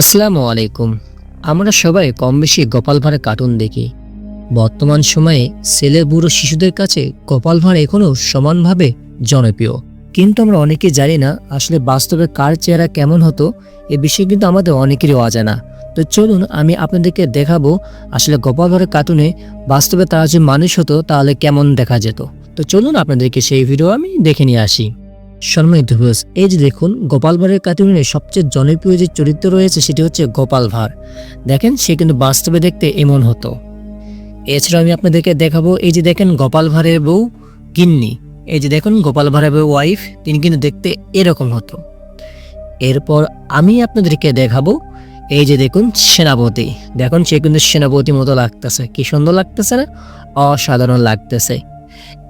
আসসালামু আলাইকুম। আমরা সবাই কম বেশি গোপাল ভাঁড়ের কার্টুন দেখি। বর্তমান সময়ে ছেলে বুড়ো শিশুদের কাছে গোপাল ভাঁড় এখনও সমানভাবে জনপ্রিয়। কিন্তু আমরা অনেকে জানি না আসলে বাস্তবে কার চেহারা কেমন হতো, এ বিষয়ে কিন্তু আমাদের অনেকেরই অজানা। তো চলুন আমি আপনাদেরকে দেখাবো আসলে গোপাল ভাঁড়ের কার্টুনে বাস্তবে তারা যে মানুষ হতো, তাহলে কেমন দেখা যেত। তো চলুন আপনাদেরকে সেই ভিডিও আমি দেখে নিয়ে আসি। সম্মানিত ভিউয়ার্স, এই যে দেখুন, গোপাল ভাঁড়ের কার্টুনে সবচেয়ে জনপ্রিয় যে চরিত্র রয়েছে সেটি হচ্ছে গোপাল ভাঁড়। দেখেন, সে কিন্তু বাস্তবে দেখতে এমন হতো। এছাড়াও আমি আপনাদেরকে দেখাবো, এই যে দেখেন, গোপাল ভাঁড়ের বউ গিন্নি। এই যে দেখুন, গোপাল ভাঁড়ের বউ ওয়াইফ, তিনি কিন্তু দেখতে এরকম হতো। এরপর আমি আপনাদেরকে দেখাবো, এই যে দেখুন, সেনাপতি। দেখুন, সে কিন্তু সেনাপতি মতো লাগতেছে। কি সুন্দর লাগতেছে না? অসাধারণ লাগতেছে।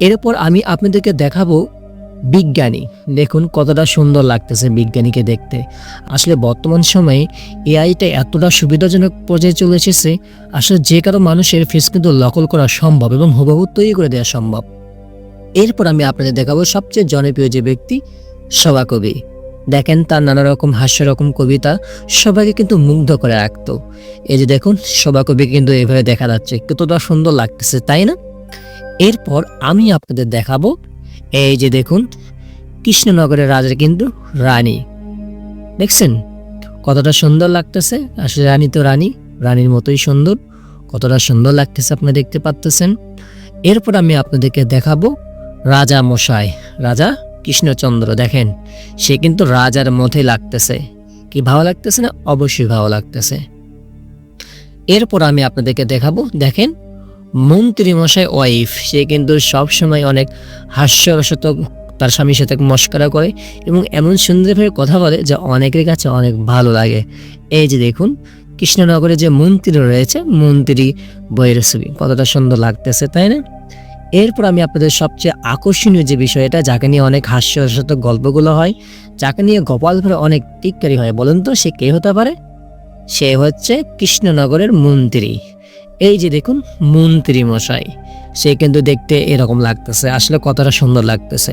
এরপর আমি আপনাদেরকে দেখাবো বিজ্ঞানী। দেখুন কতটা সুন্দর লাগতেছে বিজ্ঞানীকে দেখতে। আসলে বর্তমান সময়ে এআইটা এতটা সুবিধাজনক পর্যায়ে চলে এসেছে, আসলে যে কারও মানুষের ফেস কিন্তু নকল করা সম্ভব এবং হুবহু তৈরি করে দেওয়া সম্ভব। এরপর আমি আপনাদের দেখাবো সবচেয়ে জনপ্রিয় যে ব্যক্তি সভা কবি। দেখেন তার নানা রকম হাস্য রকম কবিতা সবাইকে কিন্তু মুগ্ধ করে রাখতো এই যে দেখুন সভাকবি কিন্তু এভাবে দেখা যাচ্ছে, কতটা সুন্দর লাগতেছে, তাই না? এরপর আমি আপনাদের দেখাবো এই যে দেখুন, কৃষ্ণনগরের রাজার কিন্তু রানী। দেখছেন? কতটা সুন্দর লাগতেছে। আসলে রানী তো রানী, রানীর মতোই সুন্দর। কতটা সুন্দর লাগতেছে আপনি দেখতে পাচ্তেছেন। এরপর আমি আপনাদেরকে দেখাবো রাজা মশাই, রাজা কৃষ্ণচন্দ্র। দেখেন, সে কিন্তু রাজার মধ্যে লাগতেছে। কি ভালো লাগতেছে না? অবশ্যই ভালো লাগতেছে। এরপর আমি আপনাদেরকে দেখাবো। দেখেন মন্ত্রী মশাই ওয়াইফ, সে কিন্তু সব সময় অনেক হাস্যরসত তার স্বামীর সাথে মস্করা করে এবং এমন সুন্দরভাবে কথা বলে যা অনেকের কাছে অনেক ভালো লাগে। এই যে দেখুন, কৃষ্ণনগরে যে মন্ত্রী রয়েছে, মন্ত্রী বইয়ের ছবি কতটা সুন্দর লাগতেছে, তাই না? এরপর আমি আপনাদের সবচেয়ে আকর্ষণীয় যে বিষয়টা, যাকে নিয়ে অনেক হাস্যরসত গল্পগুলো হয়, যাকে নিয়ে গোপাল ভাড়ে অনেক টিক্কারি হয়, বলুন তো সে কে হতে পারে? সে হচ্ছে কৃষ্ণনগরের মন্ত্রী। এই যে দেখুন, মন্ত্রী মশাই। সে কিন্তু দেখতে এরকম লাগতেছে, আসলে কতটা সুন্দর লাগতেছে।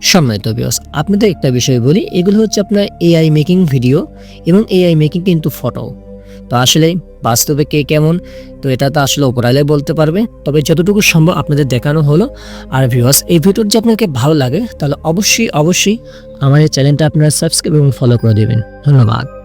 সম্মানিত বিয়স আপনাদের একটা বিষয় বলি, এগুলো হচ্ছে আপনার এআই মেকিং ভিডিও এবং এআই মেকিং কিন্তু ফটো তো আসলে বাস্তবে কে কেমন, তো এটা তো আসলে ওপরালে বলতে পারবে। তবে যতটুকু সম্ভব আপনাদের দেখানো হলো। আর ভিউয়ার্স এই ভিডিওর যে আপনাকে ভালো লাগে, তাহলে অবশ্যই অবশ্যই আমার এই চ্যানেলটা আপনারা সাবস্ক্রাইব এবং ফলো করে দেবেন। ধন্যবাদ।